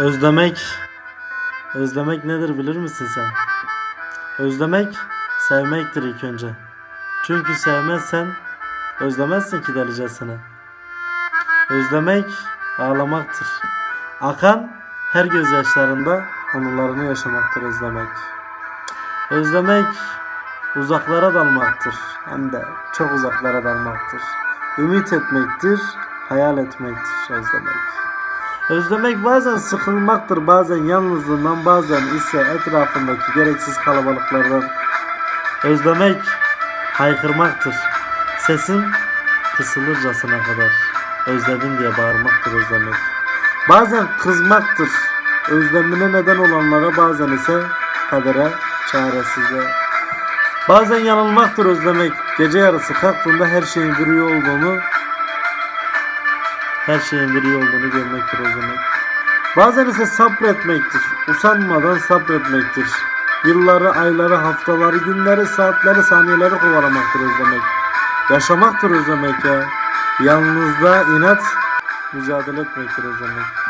Özlemek Özlemek nedir bilir misin sen? Özlemek sevmektir ilk önce. Çünkü sevmezsen özlemezsin ki delicesine. Özlemek ağlamaktır. Akan her gözyaşlarında anılarını yaşamaktır özlemek. Özlemek uzaklara dalmaktır. Hem de çok uzaklara dalmaktır. Ümit etmektir, hayal etmektir özlemek. Özlemek bazen sıkılmaktır, bazen yalnızlığından, bazen ise etrafındaki gereksiz kalabalıklardan. Özlemek haykırmaktır. Sesin kısılırcasına kadar. Özledim diye bağırmaktır özlemek. Bazen kızmaktır. Özlemine neden olanlara bazen ise kadere, çaresizliğe. Bazen yanılmaktır özlemek. Gece yarısı kalktığında her şeyin rüya olduğunu her şeyin bir rüya olduğunu görmektir özlemek. Bazen ise sabretmektir. Usanmadan sabretmektir. Yılları, ayları, haftaları, günleri, saatleri, saniyeleri kovalamaktır özlemek. Yaşamaktır özlemek ya. Yalnızlığa inat mücadele etmektir özlemek.